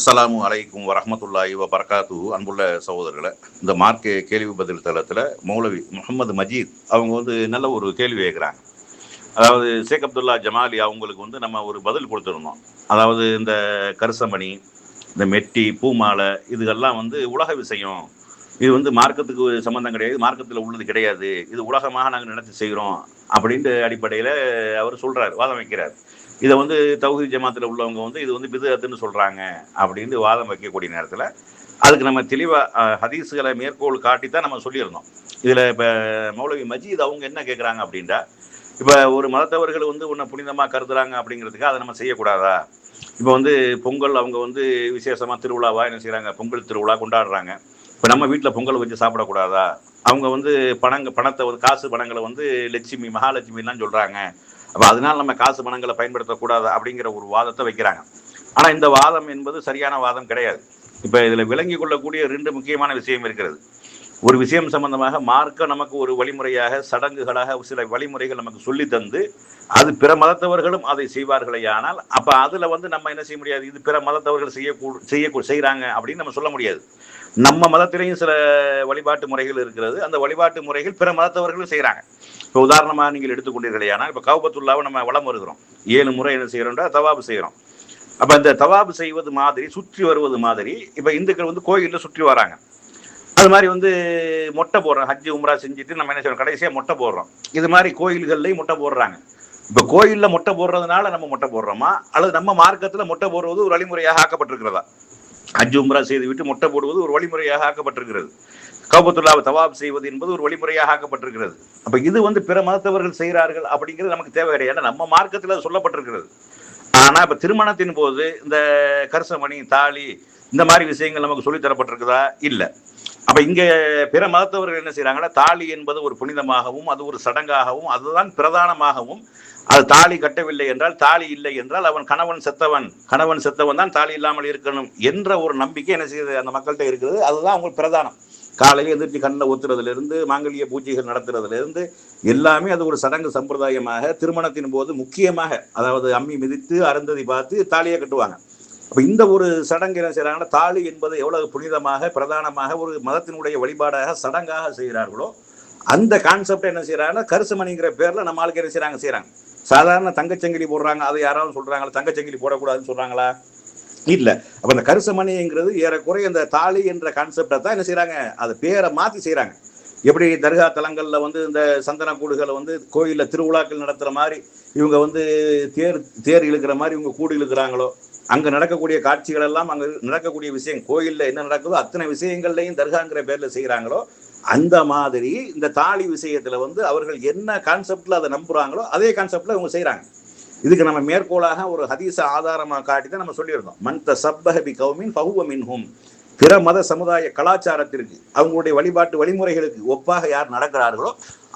அஸ்லாம் அலைக்கும் வரமத்துல்லாஹி வரகாத்து அன்புள்ள சகோதரர்களை இந்த மார்க் கேள்வி பதில் தளத்தில் மௌலவி முகமது மஜீத் அவங்க வந்து நல்ல ஒரு கேள்வி கேட்குறாங்க அதாவது ஷேக் அப்துல்லா ஜமாலி அவங்களுக்கு வந்து நம்ம ஒரு பதில் கொடுத்துருந்தோம். அதாவது இந்த கருசமணி இந்த மெட்டி பூமாலை இதுகெல்லாம் வந்து உலக விஷயம். இது வந்து மார்க்கத்துக்கு சம்மந்தம் கிடையாது மார்க்கத்தில் உள்ளது கிடையாது. இது உலகமாக நாங்கள் நினச்சி செய்கிறோம் அப்படின்ற அடிப்படையில் அவர் சொல்கிறார் வாதம் வைக்கிறார். இதை வந்து தௌஹி ஜமாத்தில் உள்ளவங்க வந்து இது வந்து பிதுகத்துன்னு சொல்கிறாங்க அப்படின்னு வாதம் வைக்கக்கூடிய நேரத்தில் அதுக்கு நம்ம தெளிவாக ஹதீஸுகளை மேற்கோள் காட்டி தான் நம்ம சொல்லியிருந்தோம். இதில் இப்போ மௌலவி மஜீத் அவங்க என்ன கேட்குறாங்க அப்படின்ட்டா இப்போ ஒரு மதத்தவர்கள் வந்து உன்னை புனிதமாக கருதுறாங்க அப்படிங்கிறதுக்கு அதை நம்ம செய்யக்கூடாதா? இப்போ வந்து பொங்கல் அவங்க வந்து விசேஷமாக திருவிழாவாக என்ன செய்கிறாங்க பொங்கல் திருவிழா கொண்டாடுறாங்க. இப்போ நம்ம வீட்டில் பொங்கல் வச்சு சாப்பிடக்கூடாதா? அவங்க வந்து பணங்க பணத்தை வந்து காசு பணங்களை வந்து லட்சுமி மகாலட்சுமிலாம் சொல்கிறாங்க அப்போ அதனால நம்ம காசு பணங்களை பயன்படுத்தக்கூடாது அப்படிங்கிற ஒரு வாதத்தை வைக்கிறாங்க. ஆனால் இந்த வாதம் என்பது சரியான வாதம் கிடையாது. இப்போ இதில் விளங்கி கொள்ளக்கூடிய ரெண்டு முக்கியமான விஷயம் இருக்கிறது. ஒரு விஷயம் சம்பந்தமாக மார்க்க நமக்கு ஒரு வழிமுறையாக சடங்குகளாக சில வழிமுறைகள் நமக்கு சொல்லி தந்து அது பிற மதத்தவர்களும் அதை செய்வார்களே ஆனால் அப்போ அதில் வந்து நம்ம என்ன செய்ய முடியாது? இது பிற மதத்தவர்கள் செய்யக்கூ செய்ய செய்கிறாங்க அப்படின்னு நம்ம சொல்ல முடியாது. நம்ம மதத்திலையும் சில வழிபாட்டு முறைகள் இருக்கிறது. அந்த வழிபாட்டு முறைகள் பிற மதத்தவர்களும் செய்கிறாங்க இப்போ உதாரணமாக நீங்கள் எடுத்துக்கொண்டீர்களே ஆனால் இப்போ கவுபத்துள்ளாவை நம்ம வளம் வருகிறோம். ஏழு முறை என்ன செய்கிறோம்டா? தவாபு செய்கிறோம். அப்போ இந்த தவாபு செய்வது மாதிரி சுற்றி வருவது மாதிரி இப்போ இந்துக்கள் வந்து கோயிலில் சுற்றி வராங்க. அது மாதிரி வந்து மொட்டை போடுறோம். ஹஜ்ஜி உம்ரா செஞ்சுட்டு நம்ம என்ன செய்யறோம்? கடைசியாக மொட்டை போடுறோம். இது மாதிரி கோயில்கள்லையும் மொட்டை போடுறாங்க. இப்போ கோயிலில் மொட்டை போடுறதுனால நம்ம மொட்டை போடுறோமா? அல்லது நம்ம மார்க்கத்தில் மொட்டை போடுறது ஒரு வழிமுறையாக ஆக்கப்பட்டிருக்கிறதா? ஹஜ் உம்ரா செய்து விட்டு மொட்டை போடுவது ஒரு வழிமுறையாக ஆக்கப்பட்டிருக்கிறது. கௌபத்துல்லாவை தவாப் செய்வது என்பது ஒரு வழிமுறையாக ஆக்கப்பட்டிருக்கிறது. அப்ப இது வந்து பிற மதத்தவர்கள் செய்கிறார்கள் அப்படிங்கிறது நமக்கு தேவை கிடையாது. நம்ம மார்க்கத்தில் சொல்லப்பட்டிருக்கிறது. ஆனா இப்ப திருமணத்தின் போது இந்த கருசமணி தாலி இந்த மாதிரி விஷயங்கள் நமக்கு சொல்லித் தரப்பட்டிருக்குதா? இல்ல. அப்ப இங்க பிற மதத்தவர்கள் என்ன செய்யறாங்கன்னா தாலி என்பது ஒரு புனிதமாகவும் அது ஒரு சடங்காகவும் அதுதான் பிரதானமாகவும் அது தாலி கட்டவில்லை என்றால் தாலி இல்லை என்றால் அவன் கணவன் செத்தவன் கணவன் செத்தவன் தான் தாலி இல்லாமல் இருக்கணும் என்ற ஒரு நம்பிக்கை என்ன செய்யுது? அந்த மக்கள்கிட்ட இருக்குது அதுதான் அவங்களுக்கு பிரதானம். காலையில் எந்திரிச்சு கண்ணில் ஊத்துறதுலேருந்து மாங்கல்ய பூஜைகள் நடத்துறதுலேருந்து எல்லாமே அது ஒரு சடங்கு சம்பிரதாயமாக திருமணத்தின் போது முக்கியமாக அதாவது அம்மி மிதித்து அருந்ததி பார்த்து தாலியை கட்டுவாங்க. அப்போ இந்த ஒரு சடங்கு என்ன செய்கிறாங்கன்னா தாலி என்பது எவ்வளவு புனிதமாக பிரதானமாக ஒரு மதத்தினுடைய வழிபாடாக சடங்காக செய்கிறார்களோ அந்த கான்செப்ட் என்ன செய்கிறாங்கன்னா கருசமணிங்கிற பேரில் நம்ம ஆளுக்கு என்ன செய்கிறாங்க செய்கிறாங்க சாதாரண தங்கச்சங்கிலி போடுறாங்க அதை யாராவது சொல்கிறாங்களா தங்கச்சங்கிலி போடக்கூடாதுன்னு சொல்கிறாங்களா இல்ல. அப்ப அந்த கருசமணிங்கிறது ஏறக்குறைய இந்த தாலி என்ற கான்செப்டை தான் என்ன செய்யறாங்க அதை பேரை மாத்தி செய்யறாங்க எப்படி தர்கா தலங்கள்ல வந்து இந்த சந்தன கூடுகளை வந்து கோயில்ல திருவிழாக்கள் நடத்துற மாதிரி இவங்க வந்து தேர் தேர் இழுக்கிற மாதிரி இவங்க கூடு இழுக்கிறாங்களோ அங்க நடக்கக்கூடிய காட்சிகள் எல்லாம் அங்க நடக்கக்கூடிய விஷயம் கோயில்ல என்ன நடக்குதோ அத்தனை விஷயங்கள்லையும் தர்காங்கிற பேர்ல செய்யறாங்களோ அந்த மாதிரி இந்த தாலி விஷயத்துல வந்து அவர்கள் என்ன கான்செப்ட்ல அதை நம்புறாங்களோ அதே கான்செப்ட்ல இவங்க செய்யறாங்க இதுக்கு நம்ம மேற்கோளாக ஒரு ஹதீச ஆதாரமாக காட்டி தான் நம்ம சொல்லியிருந்தோம். மன் சப்பஹபி கௌமின் பகுவ மின்ஹும். பிற மத சமுதாய கலாச்சாரத்திற்கு அவங்களுடைய வழிபாட்டு வழிமுறைகளுக்கு ஒப்பாக யார் நடக்கிறார்களோ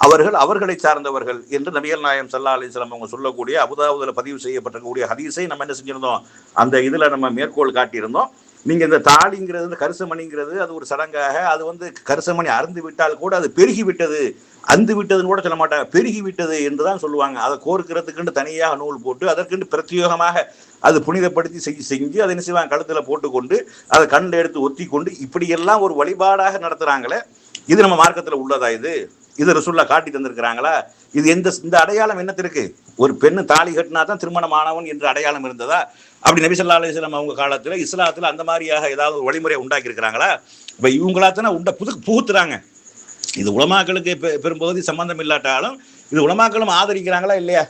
அவர்கள் அவர்களை சார்ந்தவர்கள் என்று நபிகள் நாயம் சல்லா அலிஸ்லாம் அவங்க சொல்லக்கூடிய அபுதாபுதில் பதிவு செய்யப்பட்டிருக்கக்கூடிய ஹதீஸை நம்ம என்ன செஞ்சிருந்தோம்? அந்த இதில் நம்ம மேற்கோள் காட்டியிருந்தோம். நீங்கள் இந்த தாலிங்கிறது இந்த கரிசமணிங்கிறது அது ஒரு சடங்காக அது வந்து கரிசமணி அருந்து விட்டால் கூட அது பெருகிவிட்டது அந்து விட்டதுன்னு கூட சொல்ல மாட்டாங்க. பெருகி விட்டது என்று தான் சொல்லுவாங்க. அதை கோர்க்கிறதுக்குன்னு தனியாக நூல் போட்டு அதற்குன்னு பிரத்யேகமாக அது புனிதப்படுத்தி செஞ்சு செஞ்சு அதை என்ன செய்வாங்க? கழுத்தில் போட்டுக்கொண்டு அதை கண்ணில் எடுத்து ஒத்தி கொண்டு இப்படியெல்லாம் ஒரு வழிபாடாக நடத்துகிறாங்களே இது நம்ம மார்க்கத்தில் உள்ளதா இது? இது ரசுல்லா காட்டி தந்திருக்கிறாங்களா? இது எந்த இந்த அடையாளம் என்னத்திற்கு ஒரு பெண்ணு தாலி கட்டினா தான் திருமணமானவன் என்ற அடையாளம் இருந்ததா? அப்படி நபிசல்லா அலிஸ்லாம் அவங்க காலத்தில் இஸ்லாத்தில் அந்த மாதிரியாக ஏதாவது ஒரு வழிமுறை உண்டாக்கி இருக்கிறாங்களா இப்ப இவங்களா தானே புது புகுத்துறாங்க. இது உலமாக்களுக்கு பெ- பெரும்பகுதி சம்பந்தம் இல்லாட்டாலும் இது உலமாக்களும் ஆதரிக்கிறாங்களா இல்லையா?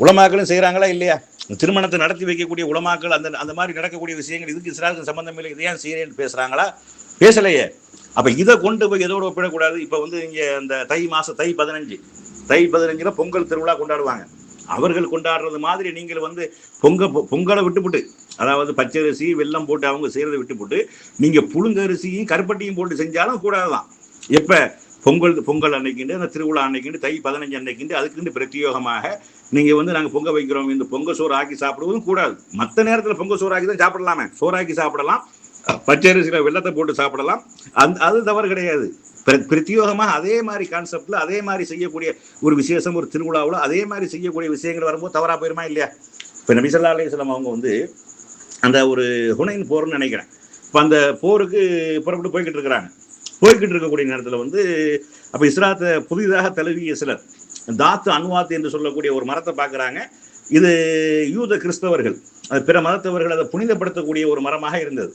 உலமாக்களும் செய்கிறாங்களா இல்லையா? திருமணத்தை நடத்தி வைக்கக்கூடிய உலமாக்கள் அந்த அந்த மாதிரி நடக்கக்கூடிய விஷயங்கள் இதுக்கு இஸ்லாத்துக்கு சம்பந்தம் இல்லை இதையான் ஏன் பேசுகிறாங்களா பேசலையே. அப்போ இதை கொண்டு போய் எதோட ஒப்பிடக்கூடாது? இப்போ வந்து இங்கே அந்த தை மாதம் தை பதினஞ்சு. தை பதினஞ்சில் பொங்கல் திருவிழா கொண்டாடுவாங்க. அவர்கள் கொண்டாடுறது மாதிரி நீங்கள் வந்து பொங்க பொங்கலை விட்டுப்புட்டு அதாவது பச்சரிசி வெல்லம் போட்டு அவங்க செய்கிறத விட்டுப்புட்டு நீங்கள் புழுங்கரிசியும் கருப்பட்டியும் போட்டு செஞ்சாலும் கூடாதுதான். எப்போ? பொங்கல் பொங்கல் அன்னைக்குண்டு அந்த திருவிழா அன்னைக்குண்டு தை பதினஞ்சு அன்னைக்குண்டு அதுக்குண்டு பிரத்யேகமாக நீங்க வந்து நாங்க பொங்க வைக்கிறோம். இந்த பொங்க சோறு ஆக்கி சாப்பிடுவதும் கூடாது. மற்ற நேரத்துல பொங்க சோறு ஆக்கி தான் சாப்பிடலாமே. சோறாக்கி சாப்பிடலாம். பச்சரிசியில வெள்ளத்தை போட்டு சாப்பிடலாம். அந்த அது தவறு கிடையாது. பிரத்யோகமாக அதே மாதிரி கான்செப்ட்ல அதே மாதிரி செய்யக்கூடிய ஒரு விசேஷம் ஒரு திருவிழாவில் அதே மாதிரி செய்யக்கூடிய விஷயங்கள் வரும்போது தவறா போயிருமா இல்லையா? இப்போ நபிசல்லா அலையம் அவங்க வந்து அந்த ஒரு ஹுனைன் போர்னு நினைக்கிறேன். இப்போ அந்த போருக்கு புறப்பட்டு போய்கிட்டு இருக்கிறாங்க. போய்கிட்டு இருக்கக்கூடிய நேரத்தில் வந்து அப்போ இஸ்லாத்தை புதிதாக தழுவிய சிலர் தாத்து அன்வாத் என்று சொல்லக்கூடிய ஒரு மரத்தை பார்க்குறாங்க. இது யூத கிறிஸ்தவர்கள். அது பிற மதத்தவர்கள் அதை புனிதப்படுத்தக்கூடிய ஒரு மரமாக இருந்தது.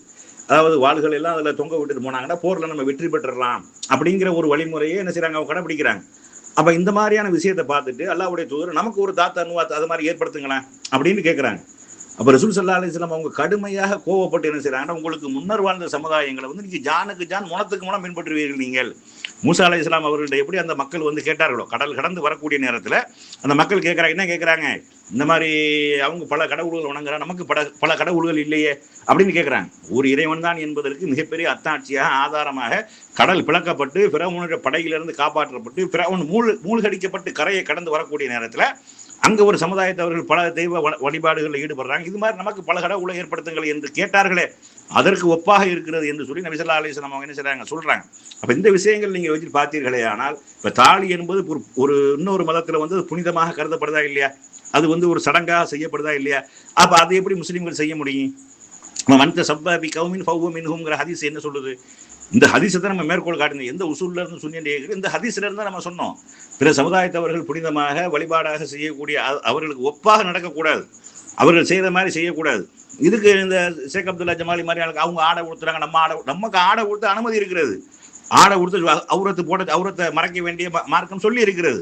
அதாவது வாள்கள் எல்லாம் அதில் தொங்க விட்டுட்டு போனாங்கன்னா போரில் நம்ம வெற்றி பெற்றுடலாம் அப்படிங்கிற ஒரு வழிமுறையை என்ன செய்கிறாங்க அவங்க கடைபிடிக்கிறாங்க. அப்போ இந்த மாதிரியான விஷயத்தை பார்த்துட்டு அல்லாவுடைய தூதர் நமக்கு ஒரு தாத்த அனுவாத்து அது மாதிரி ஏற்படுத்துங்களேன் அப்படின்னு கேட்குறாங்க அப்போ ரசூல் சல்லா அலிஸ்லாம் அவங்க கடுமையாக கோவப்பட்டு என்ன செய்றாங்கன்னா உங்களுக்கு முன்னர் வாழ்ந்த சமுதாயங்களை வந்து நீங்கள் ஜானுக்கு ஜான் முனத்துக்கு முனம் பின்பற்றுவீர்கள் நீங்கள். மூசா அலி இஸ்லாம் அவர்கள்ட்ட எப்படி அந்த மக்கள் வந்து கேட்டார்களோ? கடல் கடந்து வரக்கூடிய நேரத்தில் அந்த மக்கள் கேட்குறாங்க என்ன கேட்குறாங்க? இந்த மாதிரி அவங்க பல கடவுள்கள் வணங்குறா நமக்கு பல பல கடவுள்கள் இல்லையே அப்படின்னு கேட்குறாங்க. ஒரு இறைவன் தான் என்பதற்கு மிகப்பெரிய அத்தாட்சியாக ஆதாரமாக கடல் பிளக்கப்பட்டு பிறவனுடைய படையிலிருந்து காப்பாற்றப்பட்டு பிறவன் மூழ் மூழ்கடிக்கப்பட்டு கரையை கடந்து வரக்கூடிய நேரத்தில் அங்கே ஒரு சமுதாயத்தவர்கள் பல தெய்வ வ- வழிபாடுகளில் ஈடுபடுறாங்க. இது மாதிரி நமக்கு பல கடவுளை ஏற்படுத்துங்கள் என்று கேட்டார்களே அதற்கு ஒப்பாக இருக்கிறது என்று சொல்லி நபிசல்லா அலிஸ்லாம் அவங்க என்ன செய்றாங்க சொல்றாங்க. அப்ப இந்த விஷயங்கள் நீங்க வச்சு பார்த்தீர்களே ஆனால் இப்ப தாலி என்பது ஒரு ஒரு இன்னொரு மதத்துல வந்து புனிதமாக கருதப்படுதா இல்லையா? அது வந்து ஒரு சடங்காக செய்யப்படுதா இல்லையா? அப்ப அதை எப்படி முஸ்லீம்கள் செய்ய முடியும்? நம்ம சப்பாபி கவுமின் ஃபவ்வும் மின்ஹுங்கிற ஹதீஸ் என்ன சொல்லுது? இந்த ஹதீஸை தான் நம்ம மேற்கோள் காட்டினோம். எந்த உசூல்ல இருந்து சுன்னியன் இந்த ஹதீஸ்ல இருந்து நம்ம சொன்னோம். பிற சமுதாயத்தவர்கள் புனிதமாக வழிபாடாக செய்யக்கூடிய அவர்களுக்கு ஒப்பாக நடக்கக்கூடாது. அவர்கள் செய்த மாதிரி செய்யக்கூடாது. இதுக்கு இந்த ஷேக் அப்துல்லா ஜமாலி மாதிரி அவங்க ஆடை கொடுத்துறாங்க நம்ம ஆடை நமக்கு ஆடை கொடுத்து அனுமதி இருக்கிறது. ஆடை கொடுத்து அவுரத்து போட்டு அவுரத்தை மறைக்க வேண்டிய மார்க்கம் சொல்லி இருக்கிறது.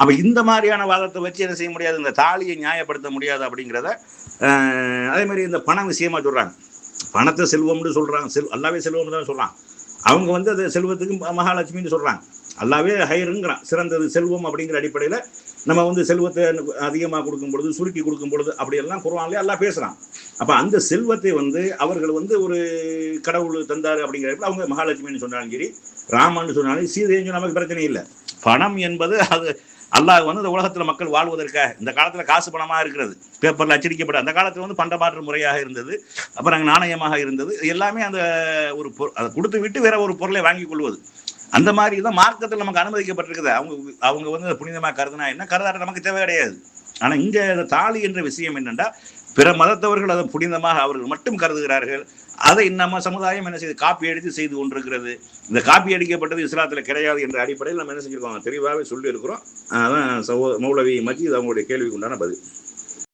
அப்போ இந்த மாதிரியான வாதத்தை வச்சு என்ன செய்ய முடியாது? இந்த தாலியை நியாயப்படுத்த முடியாது அப்படிங்கிறத அதே மாதிரி இந்த பணம் விஷயமா சொல்கிறாங்க பணத்தை செல்வம்னு சொல்கிறாங்க செல் எல்லாவே செல்வம் தான் சொல்கிறான் அவங்க வந்து அது செல்வத்துக்கு ம- மகாலட்சுமின்னு சொல்கிறாங்க அல்லாவே ஹையருங்கிறான் சிறந்தது செல்வம் அப்படிங்கிற அடிப்படையில் நம்ம வந்து செல்வத்தை அதிகமாக கொடுக்கும் பொழுது சுருக்கி கொடுக்கும் பொழுது அப்படியெல்லாம் குர்ஆன்லயே எல்லாம் பேசுகிறான் அப்போ அந்த செல்வத்தை வந்து அவர்கள் வந்து ஒரு கடவுள் தந்தார் அப்படிங்கிற அவங்க மகாலட்சுமின்னு சொன்னாலும் சரி ராமன்னு சொன்னாலும் சீதைன்னு நமக்கு பிரச்சனை இல்லை. பணம் என்பது அது அல்லாஹ் வந்து இந்த உலகத்தில் மக்கள் வாழ்வதற்காக இந்த காலத்தில் காசு பணமாக இருக்கிறது பேப்பரில் அச்சடிக்கப்பட அந்த காலத்தில் வந்து பண்டமாற்று முறையாக இருந்தது அப்புறம் அங்கே நாணயமாக இருந்தது. எல்லாமே அந்த ஒரு பொ- அதை கொடுத்து விட்டு வேற ஒரு பொருளை வாங்கி கொள்வது. அந்த மாதிரி தான் மார்க்கத்தில் நமக்கு அனுமதிக்கப்பட்டிருக்குது. அவங்க அவங்க வந்து புனிதமாக கருதுனா என்ன? கருதாட்ட நமக்கு தேவை கிடையாது. ஆனால் இங்கே தாலி என்ற விஷயம் என்னென்னா பிற மதத்தவர்கள் அதை புனிதமாக அவர்கள் மட்டும் கருதுகிறார்கள். அதை நம்ம சமுதாயம் என்ன செய்து காப்பி அடித்து செய்து கொண்டிருக்கிறது. இந்த காப்பி அடிக்கப்பட்டது இஸ்லாத்தில் கிடையாது என்ற அடிப்படையில் நம்ம என்ன செஞ்சுருக்கோம்? தெளிவாகவே சொல்லியிருக்கிறோம். அதான் சகோ மௌலவி மஜீத் அவங்களுடைய கேள்விக்கு உண்டான பதில்.